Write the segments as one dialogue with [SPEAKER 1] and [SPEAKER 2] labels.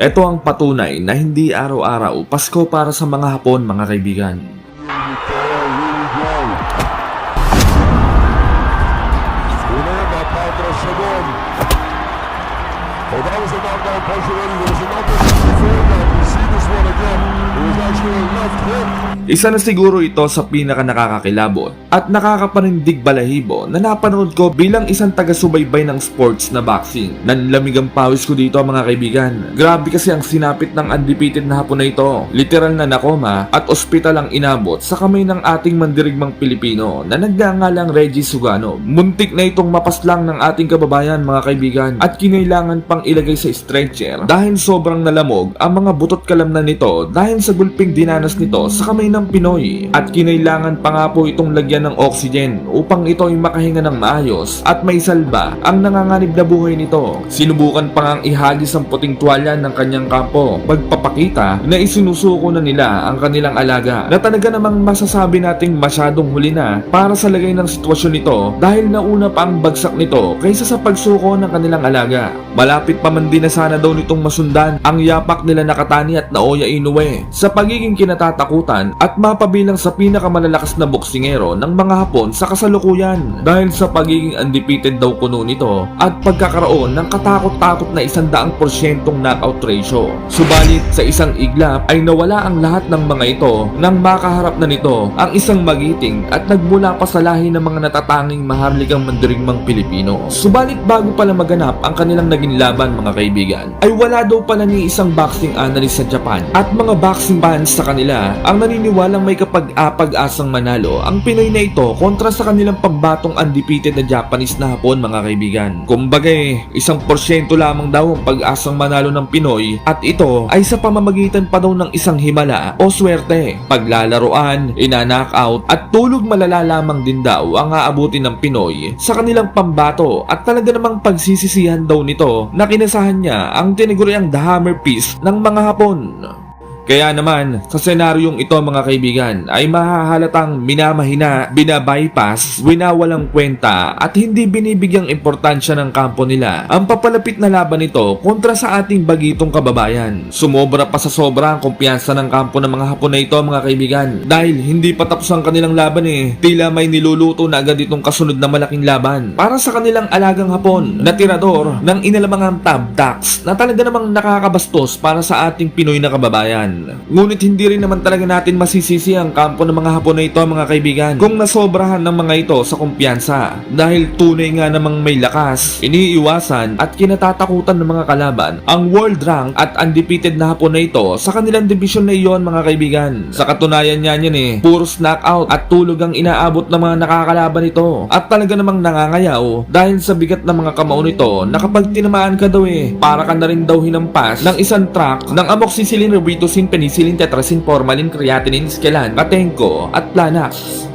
[SPEAKER 1] Ito ang patunay na hindi araw-araw Pasko para sa mga Hapon mga kaibigan. Isa na siguro ito sa pinaka nakakakilabot at nakakapanindig balahibo na napanood ko bilang isang taga-subaybay ng sports na boxing. Nanlamig ang pawis ko dito mga kaibigan. Grabe kasi ang sinapit ng undefeated na hapon na ito. Literal na nakoma at ospital ang inabot sa kamay ng ating mandirigmang Pilipino na nagngangalang Reggie Sugano. Muntik na itong mapaslang ng ating kababayan mga kaibigan at kinailangan pang ilagay sa stretcher dahil sobrang nalamog ang mga butot kalamnan nito dahil sa gulping dinanas nito sa kamay ng Pinoy at kinailangan pa nga po itong lagyan ng oxygen upang ito ay makahinga ng maayos at may salba ang nanganganib na buhay nito. Sinubukan pa ngang ihagis ang puting tuwalya ng kanyang kampo pagpapakita na isinusuko na nila ang kanilang alaga na talaga namang masasabi nating masyadong huli na para sa lagay ng sitwasyon nito dahil nauna pa ang bagsak nito kaysa sa pagsuko ng kanilang alaga. Malapit pa man din na sana daw nitong masundan ang yapak nila Nakatani at Naoya Inoue sa pagiging kinatatakutan at mapabilang sa pinakamalalakas na boksingero ng mga Hapon sa kasalukuyan dahil sa pagiging undefeated daw kuno nito at pagkakaroon ng katakot-takot na isandaang porsyentong knockout ratio. Subalit sa isang iglap ay nawala ang lahat ng mga ito nang makaharap na nito ang isang magiting at nagmula pa sa lahi ng mga natatanging maharlikang mandirigmang Pilipino. Subalit bago pala maganap ang kanilang naging laban mga kaibigan ay wala daw pala ni isang boxing analyst sa Japan at mga boxing fans sa kanila ang naniniwalang may kapag-apag-asang manalo ang Pinoy na ito kontra sa kanilang pambatong undefeated na Japanese na Hapon mga kaibigan. Kumbaga eh, isang porsyento lamang daw ang pag-asang manalo ng Pinoy at ito ay sa pamamagitan pa daw ng isang himala o swerte. Paglalaroan, ina-knockout at tulog malala lamang din daw ang aabutin ng Pinoy sa kanilang pambato at talaga namang pagsisisihan daw nito na kinasahan niya ang tiniguriang The Hammer Piece ng mga Hapon. Kaya naman, sa senaryong ito mga kaibigan ay mahahalatang minamahina, binabypass, winawalang kwenta at hindi binibigyang importansya ng kampo nila ang papalapit na laban nito kontra sa ating bagitong kababayan. Sumobra pa sa sobra ang kumpiyansa ng kampo ng mga Hapon na ito mga kaibigan dahil hindi pa tapos ang kanilang laban eh. Tila may niluluto na agad itong kasunod na malaking laban para sa kanilang alagang Hapon na tirador ng inalamangang tab tax na talaga namang nakakabastos para sa ating Pinoy na kababayan. Ngunit hindi rin naman talaga natin masisisi ang kampo ng mga Hapon na ito mga kaibigan. Kung nasobrahan ng mga ito sa kumpiyansa dahil tunay nga namang may lakas, iniiwasan at kinatatakutan ng mga kalaban ang world rank at undefeated na Hapon na ito sa kanilang division na iyon mga kaibigan. Sa katunayan niya yan eh, puros knockout at tulog ang inaabot ng mga nakakalaban nito at talaga namang nangangayaw dahil sa bigat ng mga kamao nito na kapag tinamaan ka daw eh, para ka na rin daw hinampas ng isang truck ng amoxicillin, ribitocin, penicillin, tetrasin, formalin, creatinine, skelan, katenko at planax.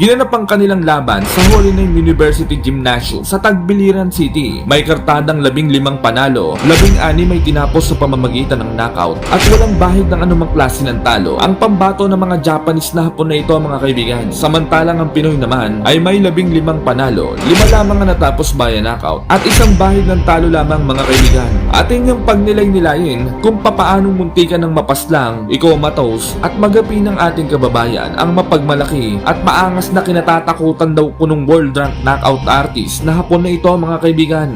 [SPEAKER 1] Ginanap ang kanilang laban sa Holy Name University Gymnasium sa Tagbiliran City. May kartadang labing limang panalo, labing ani may tinapos sa pamamagitan ng knockout at walang bahid ng anumang klase ng talo. Ang pambato ng mga Japanese na hapon na ito mga kaibigan. Samantalang ang Pinoy naman ay may labing limang panalo, lima lamang ang natapos via knockout at isang bahid ng talo lamang mga kaibigan. Ating yung pagnilay-nilayin kung papaanong muntikan ng mapaslang, ikomatos at magapi ng ating kababayan ang mapagmalaki at maangas na kinatatakutan daw punong world rank knockout artist na hapon na ito mga kaibigan.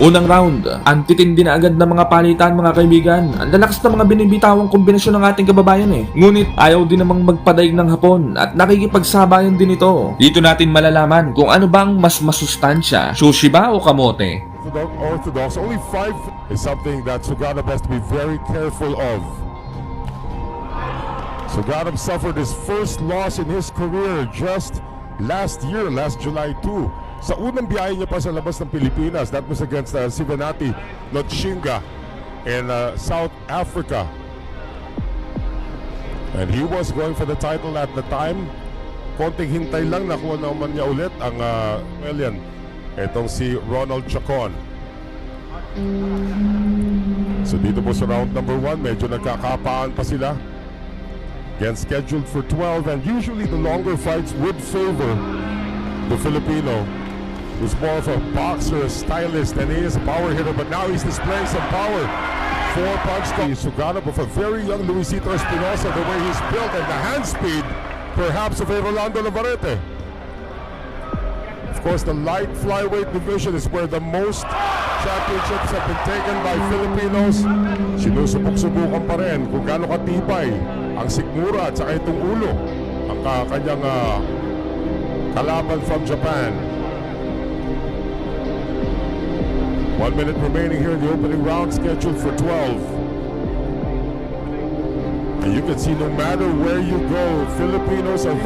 [SPEAKER 1] Unang round, antitindi na agad ng mga palitan mga kaibigan. Ang lalakas na mga binibitawang kombinasyon ng ating kababayan eh. Ngunit ayaw din namang magpadaig ng hapon at nakikipagsabayan din ito. Dito natin malalaman kung ano bang mas masustansya, sushi ba o kamote?
[SPEAKER 2] Orthodox. Only five is something that Suganov has to be very careful of. Suganov suffered his first loss in his career just last year, last July 2. Sa unang biyahe niya pa sa labas ng Pilipinas, that was against uh, Sivanati Lotchinga in uh, South Africa. And he was going for the title at the time. konting hintay lang nakuha naman niya ulit ang uh, Elian. Itong si Ronald Chacon. So dito po sa round number 1, medyo nagkakapaan pa sila. Again, scheduled for 12 and usually the longer fights would favor the Filipino who's more of a boxer, a stylist, and he is a power hitter, but now he's displaying some power. Four punch to Suganov of a very young Luisito Espinosa, the way he's built and the hand speed, perhaps of a Rolando Navarrete. Of course, the light flyweight division is where the most championships have been taken by Filipinos. Sinusubok-subukan pa rin kung gaano katibay ang sikmura at saka itong ulo ang ka- kanyang ah, kalaban from Japan. One minute remaining here in the opening round, scheduled for 12. And you can see no matter where you go, Filipinos are...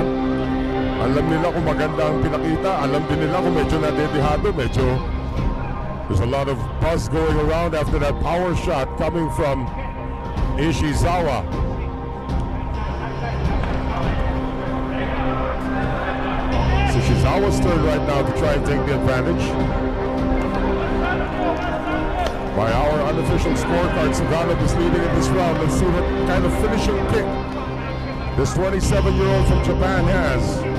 [SPEAKER 2] Alam nila kung maganda ang pinakita. Alam din nila kung medyo nadedihado, medyo... There's a lot of buzz going around after that power shot coming from Ishizawa. Ishizawa's turn right now to try and take the advantage. By our unofficial scorecard, Suganov is leading in this round. Let's see what kind of finishing kick this 27-year-old from Japan has.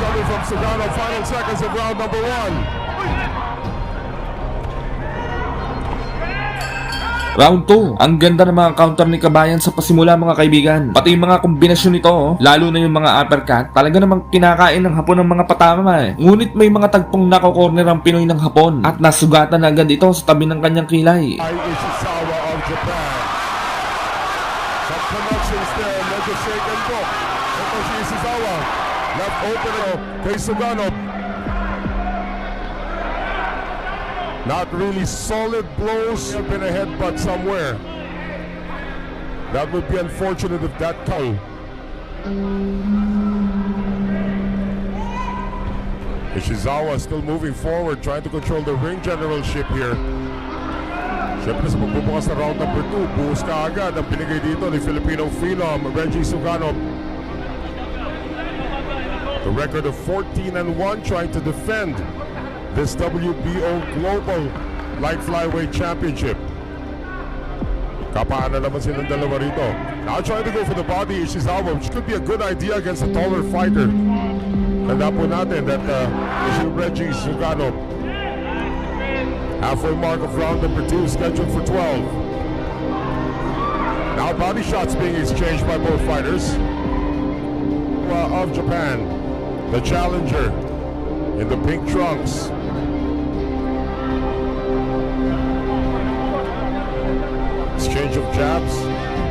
[SPEAKER 2] Coming from Suganov. Final seconds of round number one.
[SPEAKER 1] Round 2. Ang ganda ng mga counter ni Kabayan sa pasimula mga kaibigan. Pati yung mga kombinasyon nito, oh, lalo na yung mga uppercut, talaga namang kinakain ng hapon ng mga patama eh. Ngunit may mga tagpong nako-corner ang Pinoy ng hapon at nasugatan agad ito sa tabi ng kanyang kilay.
[SPEAKER 2] Ai Ishizawa of Japan. Some connections there. Ito si Ishizawa. Left open kay Sugano. Not really solid blows. Been a headbutt somewhere. That would be unfortunate if that come. Ishizawa still moving forward, trying to control the ring generalship here. Siyempre sa pagbubukas na round number 2, buhos ka agad ang binigay dito ni Filipino Phenom Reggie Suganov. The record of 14 and 1 trying to defend this WBO Global Light Flyweight Championship. Kapaan na naman silang dalawa rito. Now trying to go for the body Ishizawa, which could be a good idea against a taller fighter. Tanda po natin that uh, is Reggie Sugano. Halfway mark of round number two scheduled for 12. Now body shots being exchanged by both fighters. Uh, of Japan, the challenger in the pink trunks. Exchange of jabs.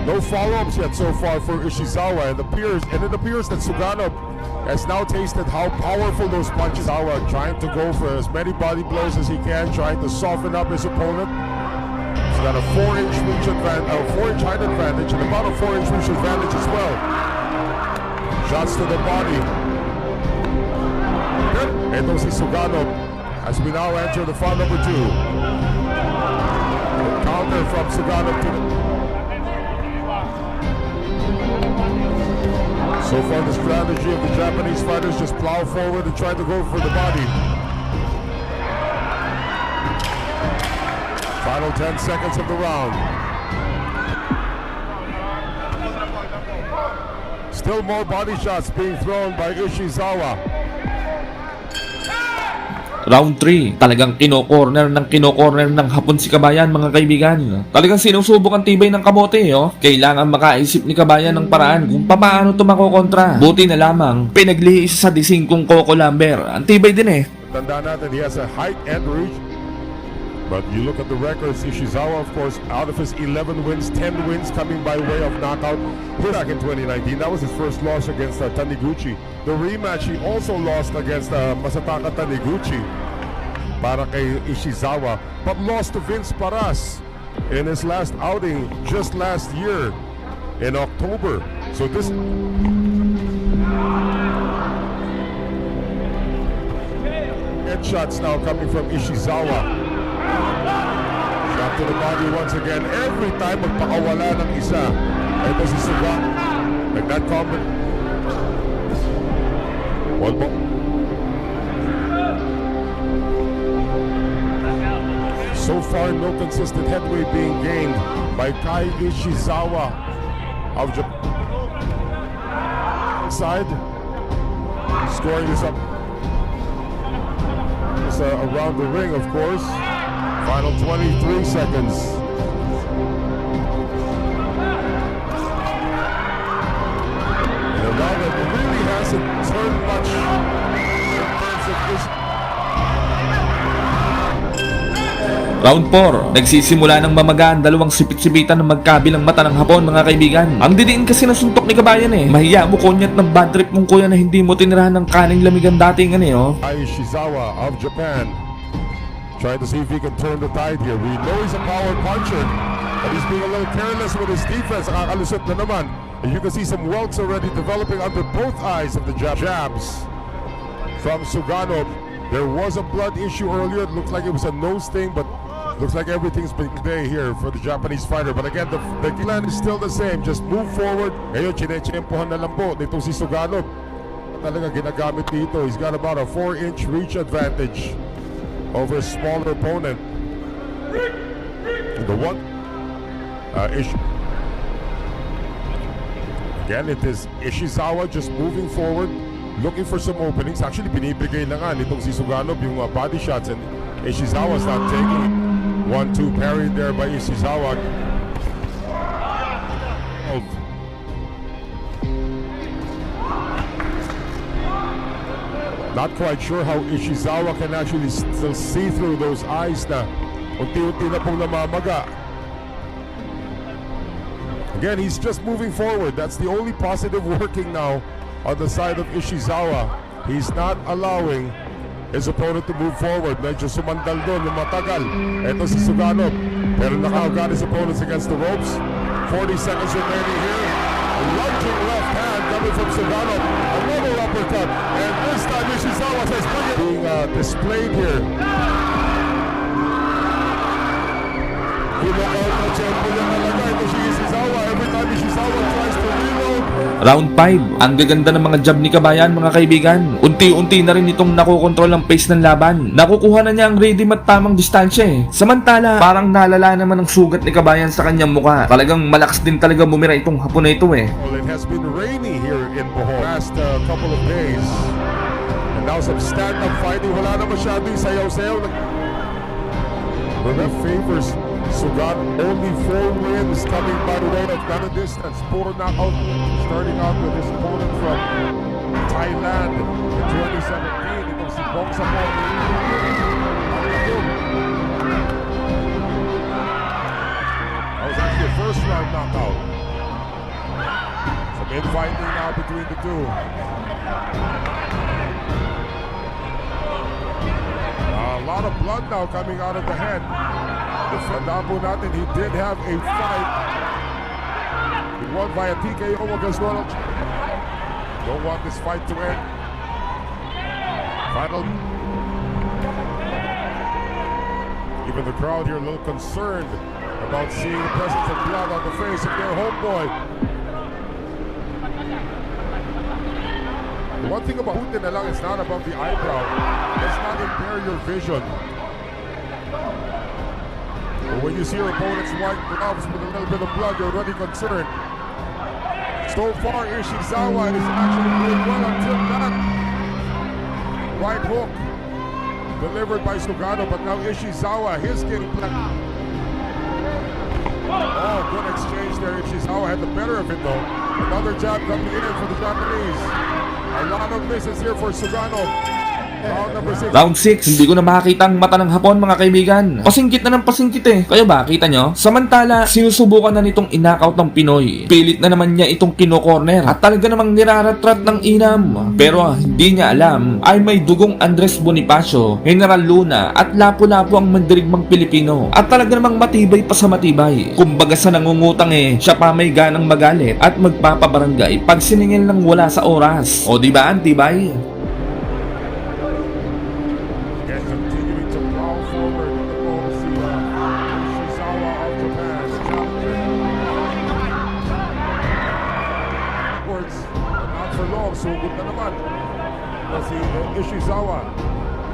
[SPEAKER 2] No follow-ups yet so far for Ishizawa. And appears and it appears that Sugano has now tasted how powerful those punches are. Uh, trying to go for as many body blows as he can, trying to soften up his opponent. He's got a four-inch reach advantage, a uh, four-inch height advantage, and about a four-inch reach advantage as well. Shots to the body. As we now enter the final number two. Counter from Sugano to So far, the strategy of the Japanese fighters just plow forward and try to go for the body. Final 10 seconds of the round. Still more body shots being thrown by Ishizawa.
[SPEAKER 1] Round 3, talagang kino-corner ng kino-corner ng hapon si Kabayan mga kaibigan. Talagang sinusubok ang tibay ng kamote, oh. Kailangan makaisip ni Kabayan ng paraan kung paano ito makokontra. Buti na lamang, pinaglihis sa dising kong Coco Lambert. Ang tibay din eh.
[SPEAKER 2] Tanda natin, he has a height and reach. But you look at the records, Ishizawa, of course, out of his 11 wins, 10 wins coming by way of knockout. Back in 2019, that was his first loss against uh, Taniguchi. The rematch, he also lost against uh, Masataka Taniguchi para kay Ishizawa, but lost to Vince Paras in his last outing just last year in October. So this headshots now coming from Ishizawa. Shot to the body once again. Every time magpakawala ng isa. Ito si. Like that comment. One more. So far, no consistent headway being gained by Kai Ishizawa of Japan. Side. Scoring is up. It's uh, around the ring, of course. Final 23 seconds. In a round that really hasn't turned much.
[SPEAKER 1] Round 4, nagsisimula ng mamaga ang dalawang sipit-sipitan ng magkabilang mata ng hapon mga kaibigan. Ang didiin kasi ng suntok ni kabayan eh. Mahiya mo konyat ng bad trip mong kuya na hindi mo tinirahan ng kaning lamigan dating ano eh oh.
[SPEAKER 2] Ai Shizawa of Japan. Trying to see if he can turn the tide here. We know he's a power puncher, but he's being a little careless with his defense. Ah, Naman. And you can see some welts already developing under both eyes of the jab- jabs from Sugano. There was a blood issue earlier. It looked like it was a nose thing, but looks like everything's been day here for the Japanese fighter. But again, the, the plan is still the same. Just move forward. Sugano. He's got about a 4-inch reach advantage over a smaller opponent. The one uh, Again, it is Ishizawa just moving forward, looking for some openings. Actually, binibigay na nga nitong si Suganov yung uh, body shots and Ishizawa's not taking it. One-two parried there by Ishizawa. Not quite sure how Ishizawa can actually still see through those eyes na unti-unti na pong namamaga. Again, he's just moving forward. That's the only positive working now on the side of Ishizawa. He's not allowing his opponent to move forward. Medyo sumandal doon matagal. Ito si Suganov. Pero nakahuga his opponents against the ropes. 40 seconds remaining here. A lunging left hand coming from Suganov. Uppercut. And this time Ishizawa says, "Bring it." Being uh, displayed here.
[SPEAKER 1] Round 5, ang gaganda ng mga jab ni kabayan mga kaibigan. Unti-unti na rin itong nakokontrol ang pace ng laban. Nakukuha na niya ang ready at tamang distansya eh. Samantala, parang nalala naman ang sugat ni kabayan sa kanyang muka. Talagang malakas din talaga bumira itong hapon na ito eh.
[SPEAKER 2] Well, it has been rainy here in Bohol last uh, couple of days. And now some stand-up fighting. Wala na masyadong sayaw-sayaw. The ref favors Sugat. Only four wins coming by the way of gun distance. Puro knockout. Starting out with his opponent from Thailand in 2017. Itong si Bong Sapon. That was actually a first round knockout. Some infighting now between the two. A lot of blood now coming out of the head. Fernando natin, he did have a fight. He won via TKO against Ronald. Don't want this fight to end. Final. Even the crowd here a little concerned about seeing the presence of blood on the face of their homeboy. The one thing about Putin it's not above the eyebrow. Does not impair your vision. When you see your opponent's white gloves with a little bit of blood, you're already concerned. So far, Ishizawa is actually doing well until that right hook delivered by Sugano, but now Ishizawa, his game plan. Oh, good exchange there. Ishizawa had the better of it though. Another jab coming in for the Japanese. A lot of misses here for Sugano. Round number 6.
[SPEAKER 1] Round 6, hindi ko na makakita ang mata ng hapon mga kaibigan. Pasingkit na ng pasingkit eh. Kayo ba, kita nyo? Samantala, sinusubukan na nitong inakaw ng Pinoy. Pilit na naman niya itong kino-corner at talaga namang niraratrat ng inam. Pero ah, hindi niya alam ay may dugong Andres Bonifacio, General Luna at Lapu-Lapu ang mandirigmang Pilipino. At talaga namang matibay pa sa matibay. Kumbaga sa nangungutang eh, siya pa may ganang magalit at magpapabarangay pag siningil ng wala sa oras. O di ba, antibay?
[SPEAKER 2] Naman. As Ishizawa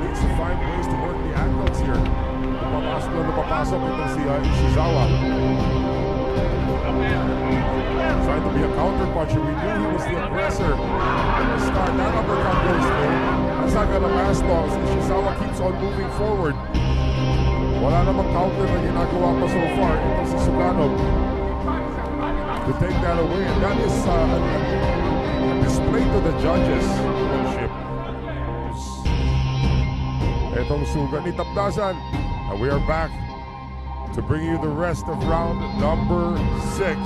[SPEAKER 2] needs to find ways to work the ankles here. Papasok na napapasok itong si uh, Ishizawa. Trying to be a counter puncher. We knew he was the aggressor at the start. That uppercut goes through. That's not gonna last long. So Shizawa keeps on moving forward. Wala namang counter na ginagawa pa so far. Ito si Suganov to take that away. And that is uh, a to the judges. Ship. Itong sugat ni Tapdasan. And we are back to bring you the rest of round number six.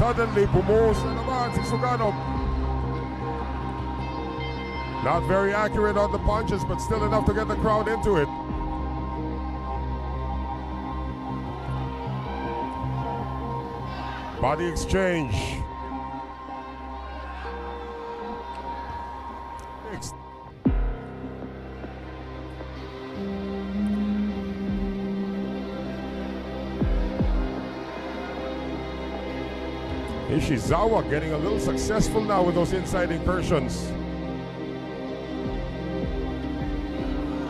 [SPEAKER 2] Suddenly, bumuhos na naman si Suganov. Not very accurate on the punches, but still enough to get the crowd into it. Body exchange. Ishizawa getting a little successful now with those inside incursions.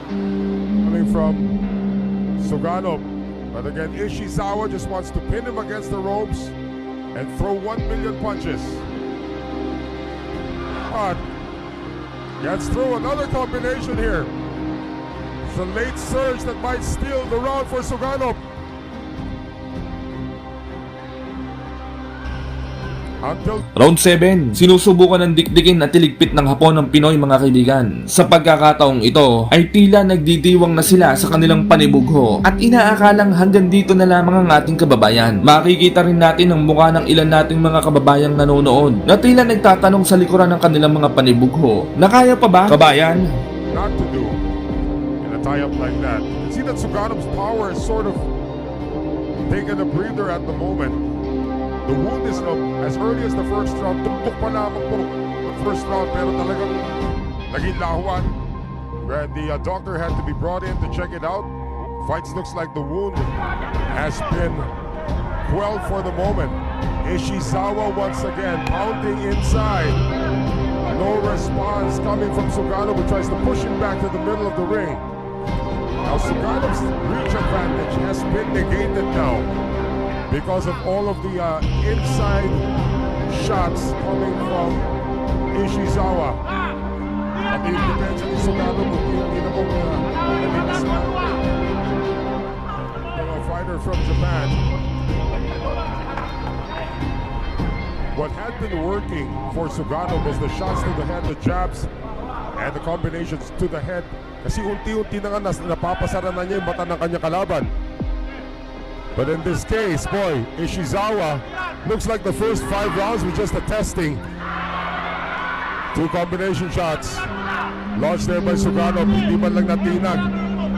[SPEAKER 2] Coming from Sugano. But again, Ishizawa just wants to pin him against the ropes and throw one million punches. But gets through another combination here. It's a late surge that might steal the round for Sugano.
[SPEAKER 1] Round 7, sinusubukan ng dikdikin at tiligpit ng hapon ng Pinoy mga kaibigan. Sa pagkakataong ito, ay tila nagdidiwang na sila sa kanilang panibugho at inaakalang hanggang dito na lamang ang ating kababayan. Makikita rin natin ang mukha ng ilan nating mga kababayang nanonood na tila nagtatanong sa likuran ng kanilang mga panibugho na kaya pa ba, kabayan?
[SPEAKER 2] not to do in a tie-up like that. You see that Suganov's power is sort of taking a breather at the moment. The wound is no, as early as the first round. The first round pero talagang naging. Where the uh, doctor had to be brought in to check it out. Fights looks like the wound has been quelled for the moment. Ishizawa once again pounding inside. No response coming from Sugano, who tries to push him back to the middle of the ring. Now Sugano's reach advantage has been negated now because of all of the uh, inside shots coming from Ishizawa. Know, fighter from Japan. What had been working for Sugano was the shots to the head, the jabs, and the combinations to the head. Kasi unti-unti na nga napapasara na niya yung mata ng kanyang kalaban. But in this case, boy, Ishizawa looks like the first five rounds were just a testing. Two combination shots. Launched there by Sugano. Hindi man lang natinag.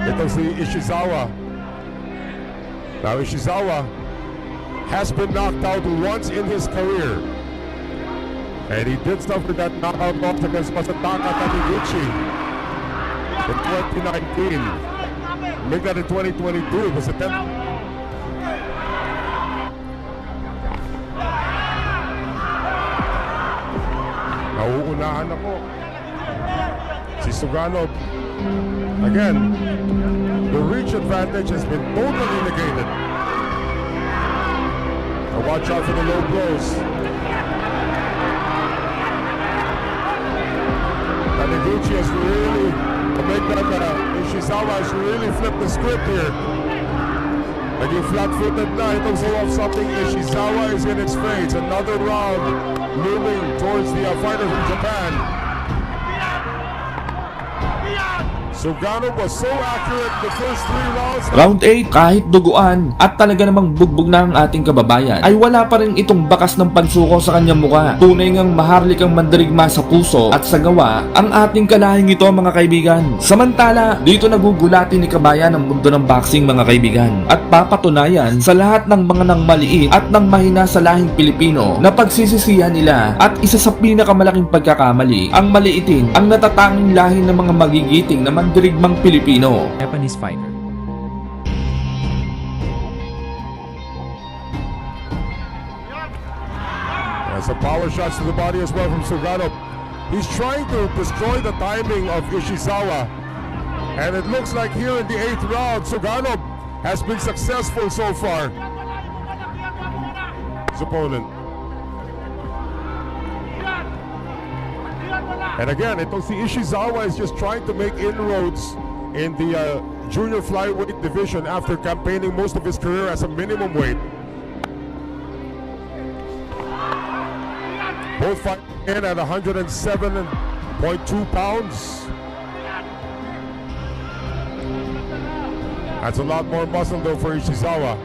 [SPEAKER 2] Ito si Ishizawa. Now Ishizawa has been knocked out once in his career. And he did suffer that knockout loss against Masataka Taniguchi in 2019. Make that in 2022. It was a 10th Nauunahan ako. Si Suganov. Again, the reach advantage has been totally negated. Now watch out for the low blows. Taniguchi has really, make that, uh, Ishizawa has really flipped the script here. Naging flat-footed na itong show off something Ishizawa is in its face. Another round looming towards the uh, from Japan. Suganov was so accurate the first three rounds.
[SPEAKER 1] Round 8, kahit duguan at talaga namang bugbog na ang ating kababayan, ay wala pa rin itong bakas ng pansuko sa kanyang muka. Tunay ngang maharlikang mandirigma sa puso at sa gawa ang ating kalahing ito mga kaibigan. Samantala, dito nagugulati ni kabayan ang mundo ng boxing mga kaibigan at papatunayan sa lahat ng mga nang maliit at nang mahina sa lahing Pilipino na pagsisisihan nila at isa sa pinakamalaking pagkakamali ang maliitin ang natatanging lahi ng mga magigiting na mandirigmang Pilipino.
[SPEAKER 3] Japanese fighter.
[SPEAKER 2] And some power shots to the body as well from Sugano. He's trying to destroy the timing of Ishizawa. And it looks like here in the eighth round, Sugano has been successful so far. His opponent. And again, itong si Ishizawa is just trying to make inroads in the uh, junior flyweight division after campaigning most of his career as a minimum weight. Both fighting in at 107.2 pounds. That's a lot more muscle though for Ishizawa.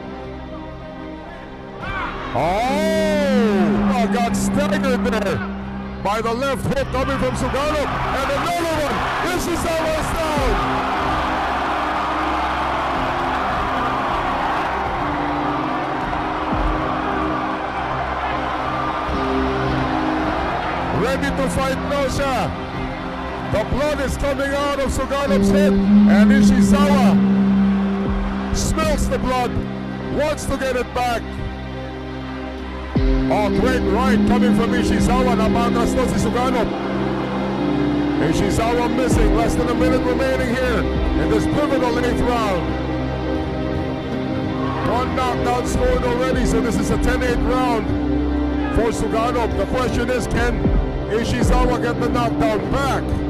[SPEAKER 2] Oh! I got staggered there by the left hook coming from Sugano. And another one! Ishizawa is down! ready to fight Nosha. The blood is coming out of Suganov's head, and Ishizawa smells the blood, wants to get it back. Oh, great right coming from Ishizawa. Napakas to si Suganov. Ishizawa missing, less than a minute remaining here in this pivotal eighth round. One knockdown scored already, so this is a 10-8 round for Sugano. The question is, can Ishizawa get the knockdown back?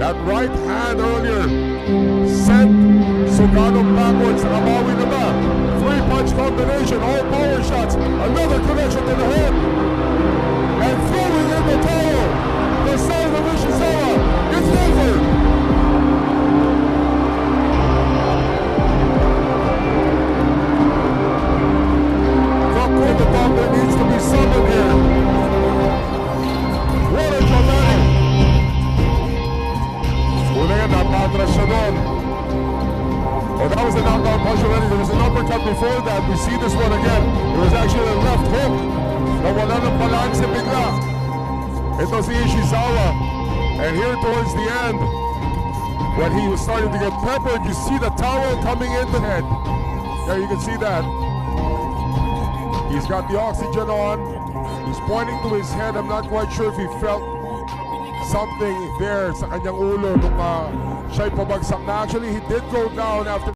[SPEAKER 2] That right hand earlier sent Suganov backwards. Nakabawi na ba? Three-punch combination, all power shots. Another connection to the head. And throwing in the towel. Towards the end, when he was starting to get peppered, you see the towel coming in the head. There you can see that. He's got the oxygen on. He's pointing to his head. I'm not quite sure if he felt something there sa kanyang ulo nung uh, siya'y pabagsak na. Actually, he did go down after